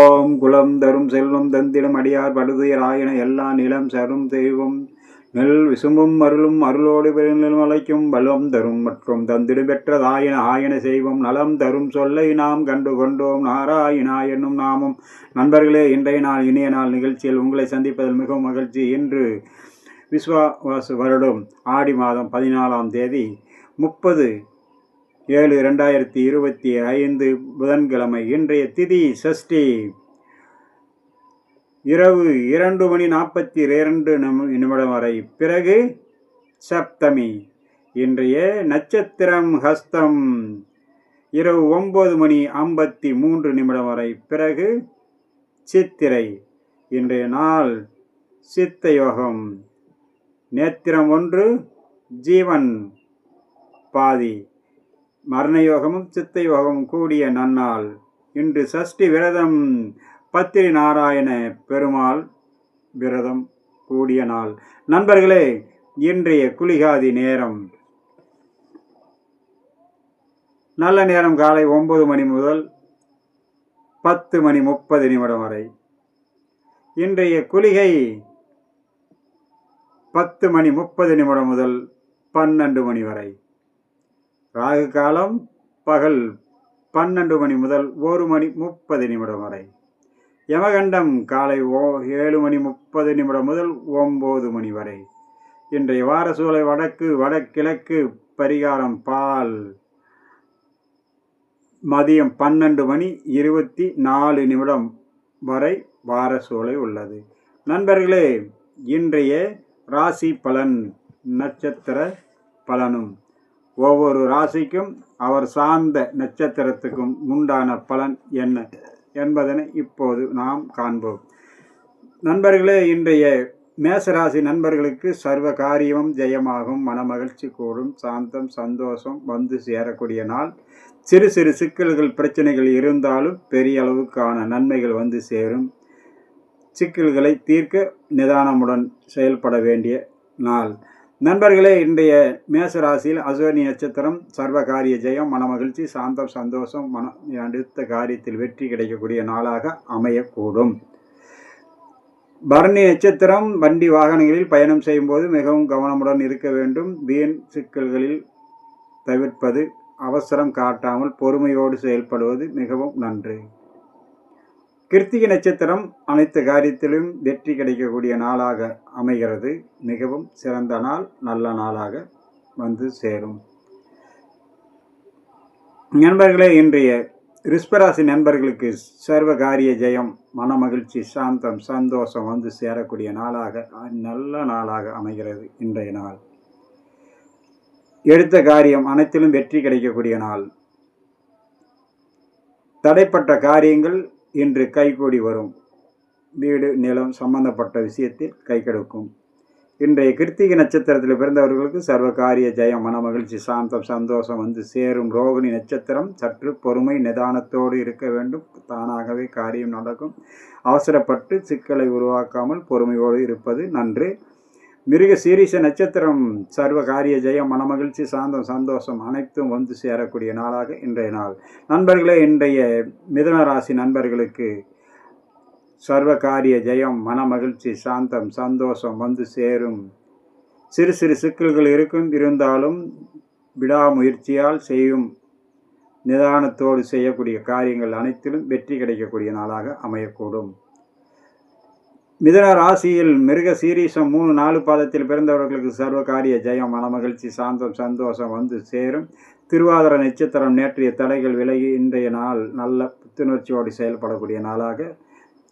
ஓம் குலம் தரும் செல்வம் தந்திடம் அடியார் படுதுயராயின எல்லா நிலம் சரும் தெய்வம். நெல் விசும்பும் அருளும் அருளோடு பெருநிலம் அழைக்கும் பலம் தரும் மற்றும் தந்திடம் பெற்றதாயின ஆயன செய்வோம். நலம் தரும் சொல்லை நாம் கண்டு கொண்டோம். நாராயணா என்னும் நாமும். நண்பர்களே இன்றைய நாள் இனிய நாள் நிகழ்ச்சியில் உங்களை சந்திப்பதில் மிகவும் மகிழ்ச்சி. இன்று விஸ்வாவாசு வருடம் ஆடி மாதம் பதினாலாம் தேதி முப்பது ஏழு ரெண்டாயிரத்தி இருபத்தி ஐந்து புதன்கிழமை இன்றைய திதி சஷ்டி. இரவு இரண்டு மணி நாற்பத்தி இரண்டு நிமி- நிமிடம் வரை. பிறகு சப்தமி. இன்றைய நட்சத்திரம் ஹஸ்தம். இரவு ஒன்பது மணி ஐம்பத்தி மூன்று நிமிடம் வரை. பிறகு சித்திரை. இன்றைய நாள் சித்த யோகம் நேத்திரம் ஒன்று ஜீவன் பாதி. மரணயோகமும் சித்த யோகமும் கூடிய நன்னாள். இன்று சஷ்டி விரதம் பத்திரி நாராயண பெருமாள் விரதம் கூடிய நாள். நண்பர்களே இன்றைய குளிகாதி நேரம். நல்ல நேரம் காலை ஒன்பது மணி முதல் பத்து மணி முப்பது நிமிடம் வரை. இன்றைய குளிகை பத்து மணி முப்பது நிமிடம் முதல் பன்னெண்டு மணி வரை. ராகு காலம் பகல் பன்னெண்டு மணி முதல் ஒரு மணி முப்பது நிமிடம் வரை. யமகண்டம் காலை ஓ ஏழு மணி முப்பது நிமிடம் முதல் ஒம்பது மணி வரை. இன்றைய வாரசூலை வடக்கு வடகிழக்கு பரிகாரம் பால். மதியம் பன்னெண்டு மணி இருபத்தி நாலு நிமிடம் வரை வார சூளை உள்ளது. நண்பர்களே இன்றைய ராசி பலன் நட்சத்திர பலனும் ஒவ்வொரு ராசிக்கும் அவர் சார்ந்த நட்சத்திரத்துக்கும் உண்டான பலன் என்ன என்பதனை இப்போது நாம் காண்போம். நண்பர்களே இன்றைய மேசராசி நண்பர்களுக்கு சர்வ காரியமும் ஜெயமாகும். மனமகிழ்ச்சி கூடும். சாந்தம் சந்தோஷம் வந்து சேரக்கூடிய நாள். சிறு சிறு சிக்கல்கள் பிரச்சனைகள் இருந்தாலும் பெரிய அளவுக்கான நன்மைகள் வந்து சேரும். சிக்கல்களை தீர்க்க நிதானமுடன் செயல்பட வேண்டிய நாள். நண்பர்களே இன்றைய மேசராசியில் அஸ்வனி நட்சத்திரம் சர்வகாரிய ஜெயம் மனமகிழ்ச்சி சாந்தம் சந்தோஷம் மன அடுத்த காரியத்தில் வெற்றி கிடைக்கக்கூடிய நாளாக அமையக்கூடும். பரணி நட்சத்திரம் வண்டி வாகனங்களில் பயணம் செய்யும்போது மிகவும் கவனமுடன் இருக்க வேண்டும். வீண் சிக்கல்களில் தவிர்ப்பது அவசரம் காட்டாமல் பொறுமையோடு செயல்படுவது மிகவும் நன்று. கிருத்திகை நட்சத்திரம் அனைத்து காரியத்திலும் வெற்றி கிடைக்கக்கூடிய நாளாக அமைகிறது. மிகவும் சிறந்த நாள் நல்ல நாளாக வந்து சேரும். நண்பர்களே இன்றைய ரிஸ்பராசி நண்பர்களுக்கு சர்வ காரிய ஜெயம் மனமகிழ்ச்சி சாந்தம் சந்தோஷம் வந்து சேரக்கூடிய நாளாக நல்ல நாளாக அமைகிறது இன்றைய நாள். எடுத்த காரியம் அனைத்திலும் வெற்றி கிடைக்கக்கூடிய நாள். தடைப்பட்ட காரியங்கள் இன்று கைகூடி வரும். வீடு நிலம் சம்பந்தப்பட்ட விஷயத்தில் கை கெடுக்கும். இன்றைய கிருத்திகை நட்சத்திரத்தில் பிறந்தவர்களுக்கு சர்வ காரிய ஜெயம் மனமகிழ்ச்சி சாந்தம் சந்தோஷம் வந்து சேரும். ரோகிணி நட்சத்திரம் சற்று பொறுமை நிதானத்தோடு இருக்க வேண்டும். தானாகவே காரியம் நடக்கும். அவசரப்பட்டு சிக்கலை உருவாக்காமல் பொறுமையோடு இருப்பது நன்று. மிருக சீரிச நட்சத்திரம் சர்வ காரிய ஜெயம் மனமகிழ்ச்சி சாந்தம் சந்தோஷம் அனைத்தும் வந்து சேரக்கூடிய நாளாக இன்றைய நாள். நண்பர்களே இன்றைய மிதுன ராசி நண்பர்களுக்கு சர்வ காரிய ஜெயம் மனமகிழ்ச்சி சாந்தம் சந்தோஷம் வந்து சேரும். சிறு சிறு சிக்கல்கள் இருக்கும் இருந்தாலும் விடாமுயற்சியால் செய்யும் நிதானத்தோடு செய்யக்கூடிய காரியங்கள் அனைத்திலும் வெற்றி கிடைக்கக்கூடிய நாளாக அமையக்கூடும். மிதன ராசியில் மிருக சீரீசம் மூணு நாலு பாதத்தில் பிறந்தவர்களுக்கு சர்வ காரிய ஜெயம் மனமகிழ்ச்சி சாந்தம் சந்தோஷம் வந்து சேரும். திருவாதிர நட்சத்திரம் நேற்றைய தடைகள் விலகி இன்றைய நாள் நல்ல புத்துணர்ச்சியோடு செயல்படக்கூடிய நாளாக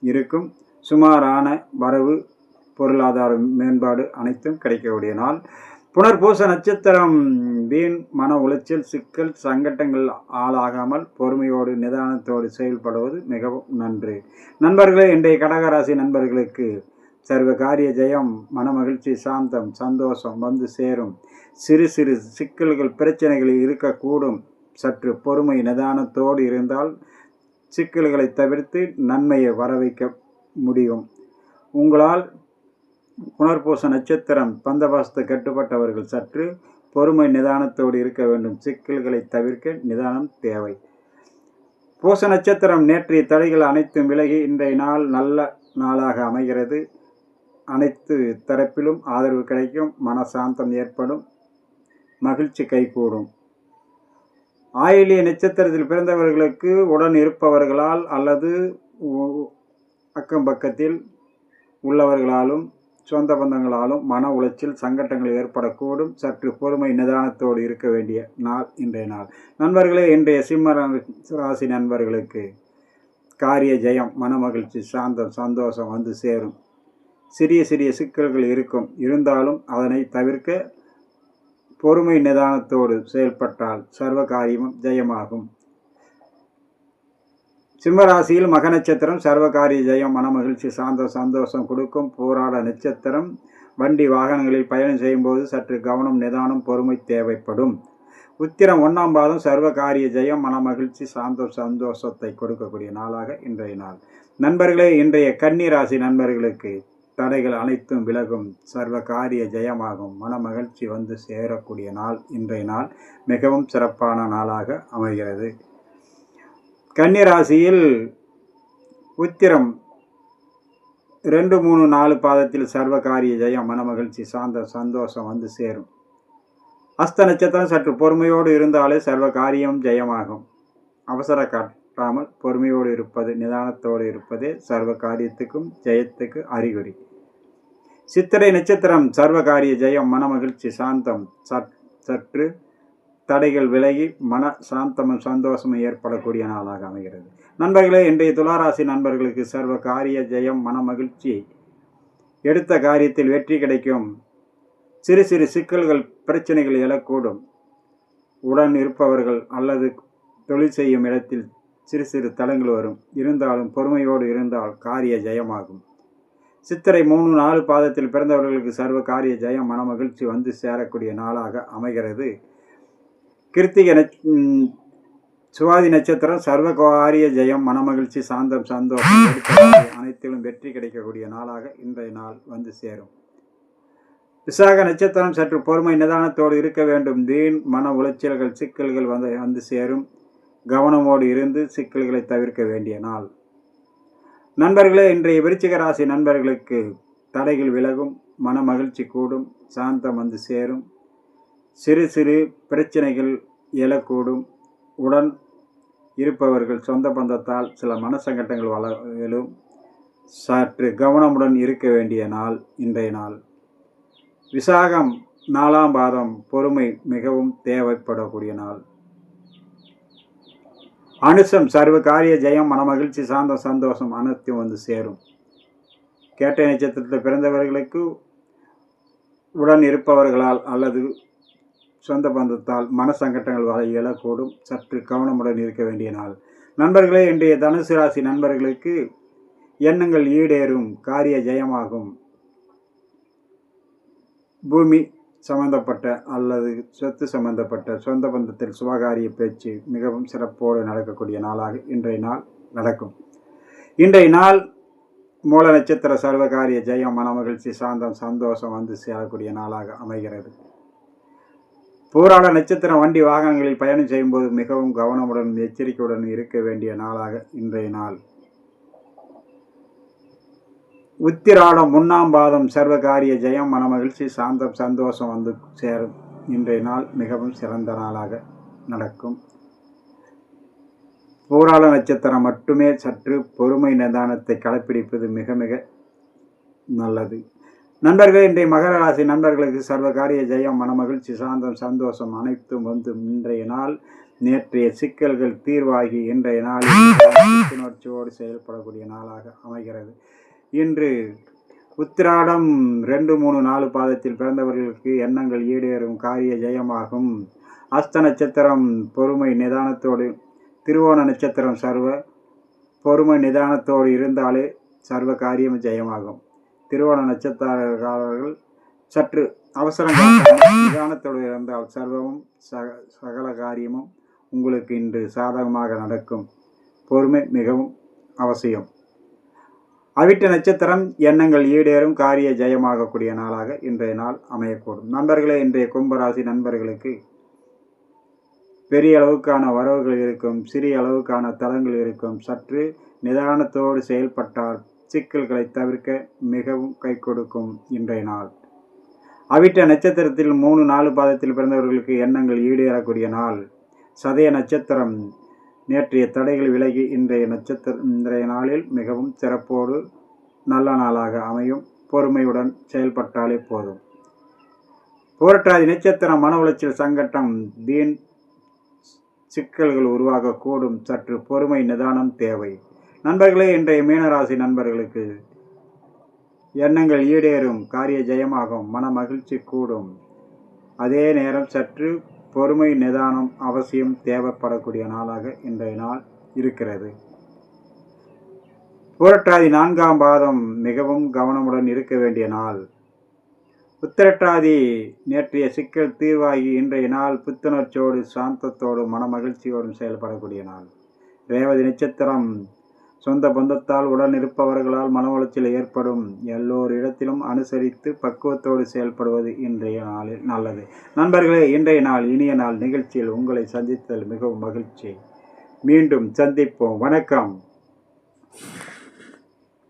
இருக்கும். சுமாரான வரவு பொருளாதார மேம்பாடு அனைத்தும் கிடைக்கக்கூடிய நாள். புனர்பூச நட்சத்திரம். வீண் மன உளைச்சல் சிக்கல் சங்கட்டங்கள் ஆளாகாமல் பொறுமையோடு நிதானத்தோடு செயல்படுவது மிகவும் நன்று. நண்பர்களே இன்றைய கடகராசி நண்பர்களுக்கு சர்வ காரிய ஜெயம் மனமகிழ்ச்சி சாந்தம் சந்தோஷம் வந்து சேரும். சிறு சிறு சிக்கல்கள் பிரச்சனைகள் இருக்கக்கூடும். சற்று பொறுமை நிதானத்தோடு இருந்தால் சிக்கல்களை தவிர்த்து நன்மையை வரவைக்க முடியும். உங்களால் புனர்பூச நட்சத்திரம் பந்தபாசத்து கட்டுப்பட்டவர்கள் சற்று பொறுமை நிதானத்தோடு இருக்க வேண்டும். சிக்கல்களை தவிர்க்க நிதானம் தேவை. பூச நட்சத்திரம் நேற்றைய தடைகள் அனைத்தும் விலகி இன்றைய நாள் நல்ல நாளாக அமைகிறது. அனைத்து தரப்பிலும் ஆதரவு கிடைக்கும். மனசாந்தம் ஏற்படும். மகிழ்ச்சி கைகூடும். ஆயிலிய நட்சத்திரத்தில் பிறந்தவர்களுக்கு உடன் இருப்பவர்களால் அல்லது அக்கம் பக்கத்தில் உள்ளவர்களாலும் சொந்த பந்தங்களாலும் மன உளைச்சல் சங்கடங்கள் ஏற்படக்கூடும். சற்று பொறுமை நிதானத்தோடு இருக்க வேண்டிய நாள் இன்றைய நாள். நண்பர்களே இன்றைய சிம்ம ராசி நண்பர்களுக்கு காரிய ஜெயம் மனமகிழ்ச்சி சாந்தம் சந்தோஷம் வந்து சேரும். சிறிய சிறிய சிக்கல்கள் இருக்கும். இருந்தாலும் அதனை தவிர்க்க பொறுமை நிதானத்தோடு செயல்பட்டால் சர்வ காரியமும் ஜெயமாகும். சிம்மராசியில் மக நட்சத்திரம் சர்வகாரிய ஜெயம் மனமகிழ்ச்சி சாந்த சந்தோஷம் கொடுக்கும் போராட நட்சத்திரம். வண்டி வாகனங்களில் பயணம் செய்யும்போது சற்று கவனம் நிதானம் பொறுமை தேவைப்படும். உத்திரம் ஒன்றாம் பாதம் சர்வகாரிய ஜெயம் மனமகிழ்ச்சி சாந்தம் சந்தோஷத்தை கொடுக்கக்கூடிய நாளாக இன்றைய நாள். நண்பர்களே இன்றைய கன்னிராசி நண்பர்களுக்கு தடைகள் அனைத்தும் விலகும். சர்வ காரிய ஜெயமாகும். மனமகிழ்ச்சி வந்து சேரக்கூடிய நாள் இன்றைய நாள். மிகவும் சிறப்பான நாளாக அமைகிறது. கன்னிராசியில் உத்திரம் ரெண்டு மூணு நாலு பாதத்தில் சர்வ காரிய ஜெயம் மனமகிழ்ச்சி சாந்த சந்தோஷம் வந்து சேரும். அஸ்த நட்சத்திரம் சற்று பொறுமையோடு இருந்தாலே சர்வ காரியம் ஜெயமாகும். அவசர காட்டாமல் பொறுமையோடு இருப்பது நிதானத்தோடு இருப்பதே சர்வ காரியத்துக்கும் ஜெயத்துக்கு அறிகுறி. சித்திரை நட்சத்திரம் சர்வ காரிய ஜெயம் மனமகிழ்ச்சி சாந்தம் சற்- சற்று தடைகள் விலகி மன சாந்தமும் சந்தோஷமும் ஏற்படக்கூடிய நாளாக அமைகிறது. நண்பர்களே இன்றைய துளாராசி நண்பர்களுக்கு சர்வ காரிய ஜெயம் மன மகிழ்ச்சி. எடுத்த காரியத்தில் வெற்றி கிடைக்கும். சிறு சிறு சிக்கல்கள் பிரச்சனைகள் எழக்கூடும். உடன் இருப்பவர்கள் அல்லது தொழில் செய்யும் இடத்தில் சிறு சிறு தடங்கள் வரும். இருந்தாலும் பொறுமையோடு இருந்தால் காரிய ஜெயமாகும். சித்திரை மூணு நாலு பாதத்தில் பிறந்தவர்களுக்கு சர்வ காரிய ஜெயம் மன மகிழ்ச்சி வந்து சேரக்கூடிய நாளாக அமைகிறது. கிருத்திகை நட்ச சுவாதி நட்சத்திரம் சர்வகாரிய ஜெயம் மனமகிழ்ச்சி சாந்தம் சந்தோஷம் அனைத்திலும் வெற்றி கிடைக்கக்கூடிய நாளாக இன்றைய நாள் வந்து சேரும். விசாக நட்சத்திரம் சற்று பொறுமை நிதானத்தோடு இருக்க வேண்டும். வீண் மன உளைச்சல்கள் சிக்கல்கள் வந்து வந்து சேரும். கவனமோடு இருந்து சிக்கல்களை தவிர்க்க வேண்டிய நாள். நண்பர்களே இன்றைய விருச்சிக ராசி நண்பர்களுக்கு தடைகள் விலகும் மன மகிழ்ச்சி கூடும் சாந்தம் வந்து சேரும். சிறு சிறு பிரச்சனைகள் எழக்கூடும். உடன் இருப்பவர்கள் சொந்த பந்தத்தால் சில மனசங்கட்டங்கள் வள எழும் சற்று கவனமுடன் இருக்க வேண்டிய நாள் இன்றைய நாள். விசாகம் நாலாம் பாதம் பொறுமை மிகவும் தேவைப்படக்கூடிய நாள். அனுசம் சர்வ காரிய ஜெயம் மனமகிழ்ச்சி சாந்த சந்தோஷம் அனைத்தும் வந்து சேரும். கேட்ட நட்சத்திரத்தில் பிறந்தவர்களுக்கு உடன் இருப்பவர்களால் அல்லது சொந்த பந்தத்தால் மனசங்கட்டங்கள் வரை இயலக்கூடும். சற்று கவனமுடன் இருக்க வேண்டிய நாள். நண்பர்களே இன்றைய தனுசு ராசி நண்பர்களுக்கு எண்ணங்கள் ஈடேறும். காரிய ஜெயமாகும். பூமி சம்பந்தப்பட்ட அல்லது சொத்து சம்பந்தப்பட்ட சொந்த பந்தத்தில் சுபகாரிய பேச்சு மிகவும் சிறப்போடு நடக்கக்கூடிய நாளாக இன்றைய நாள் நடக்கும். இன்றைய நாள் மூல நட்சத்திர சர்வகாரிய ஜெயம் மனமகிழ்ச்சி சாந்தம் சந்தோஷம் வந்து சேரக்கூடிய நாளாக அமைகிறது. பூராட நட்சத்திரம் வண்டி வாகனங்களில் பயணம் செய்யும்போது மிகவும் கவனமுடன் எச்சரிக்கையுடன் இருக்க வேண்டிய நாளாக இன்றைய நாள். உத்திராடம் முன்னாம் பாதம் சர்வகாரிய ஜெயம். மனமகிழ்ச்சி சாந்தம் சந்தோஷம் வந்து சேரும். இன்றைய நாள் மிகவும் சிறந்த நாளாக நடக்கும். பூராள நட்சத்திரம் மட்டுமே சற்று பொறுமை நிதானத்தை கடைப்பிடிப்பது மிக மிக நல்லது. நண்பர்களே இன்றைய மகர ராசி நண்பர்களுக்கு சர்வகாரிய ஜெயம் மனமகிழ்ச்சி சாந்தம் சந்தோஷம் அனைத்தும் வந்து இன்றைய நாள். நேற்றைய சிக்கல்கள் தீர்வாகி இன்றைய நாளில் புத்துணர்ச்சியோடு செயல்படக்கூடிய நாளாக அமைகிறது. இன்று உத்திராடம் ரெண்டு மூணு நாலு பாதத்தில் பிறந்தவர்களுக்கு எண்ணங்கள் ஈடேறும் காரிய ஜெயமாகும். அஸ்த நட்சத்திரம் பொறுமை நிதானத்தோடு திருவோண நட்சத்திரம் சர்வ பொறுமை நிதானத்தோடு இருந்தாலே சர்வ காரியம் ஜெயமாகும். திருவோண நட்சத்திரக்காரர்கள் சற்று அவசரம் நிதானத்தோடு இருந்தால் சர்வமும் சக சகல காரியமும் உங்களுக்கு இன்று சாதகமாக நடக்கும். பொறுமை மிகவும் அவசியம். அவிட்ட நட்சத்திரம் எண்ணங்கள் ஈடேறும் காரிய ஜெயமாகக்கூடிய நாளாக இன்றைய நாள் அமையக்கூடும். நண்பர்களே இன்றைய கும்பராசி நண்பர்களுக்கு பெரிய அளவுக்கான வரவுகள் இருக்கும் சிறிய அளவுக்கான தளங்கள் இருக்கும். சற்று நிதானத்தோடு செயல்பட்டால் சிக்கல்களை தவிர்க்க மிகவும் கை கொடுக்கும் இன்றைய நாள். அவிட்ட நட்சத்திரத்தில் மூணு நாலு பாதத்தில் பிறந்தவர்களுக்கு எண்ணங்கள் ஈடேறக்கூடிய நாள். சதய நட்சத்திரம் நேற்றைய தடைகள் விலகி இன்றைய நட்சத்திர இன்றைய நாளில் மிகவும் சிறப்போடு நல்ல நாளாக அமையும். பொறுமையுடன் செயல்பட்டாலே போதும். புரட்டாதி நட்சத்திரம் மன உளைச்சல் சங்கட்டம் வீண் சிக்கல்கள் உருவாகக்கூடும். சற்று பொறுமை நிதானம் தேவை. நண்பர்களே இன்றைய மீனராசி நண்பர்களுக்கு எண்ணங்கள் ஈடேறும் காரிய ஜெயமாகும் மன மகிழ்ச்சி கூடும். அதே நேரம் சற்று பொறுமை நிதானம் அவசியம் தேவைப்படக்கூடிய நாளாக இன்றைய நாள் இருக்கிறது. புரட்டாதி நான்காம் பாதம் மிகவும் கவனமுடன் இருக்க வேண்டிய நாள். உத்திரட்டாதி நேற்றைய சிக்கல் தீர்வாகி இன்றைய நாள் புத்துணர்ச்சியோடு சாந்தத்தோடும் மனமகிழ்ச்சியோடும் செயல்படக்கூடிய நாள். ரேவதி நட்சத்திரம் சொந்த பந்தத்தால் உடன் இருப்பவர்களால் மன உளைச்சல் ஏற்படும். எல்லோர் இடத்திலும் அனுசரித்து பக்குவத்தோடு செயல்படுவது இன்றைய நாளில் நல்லது. நண்பர்களே இன்றைய நாள் இனிய நாள் நிகழ்ச்சியில் உங்களை சந்தித்தல் மிகவும் மகிழ்ச்சி. மீண்டும் சந்திப்போம். வணக்கம்.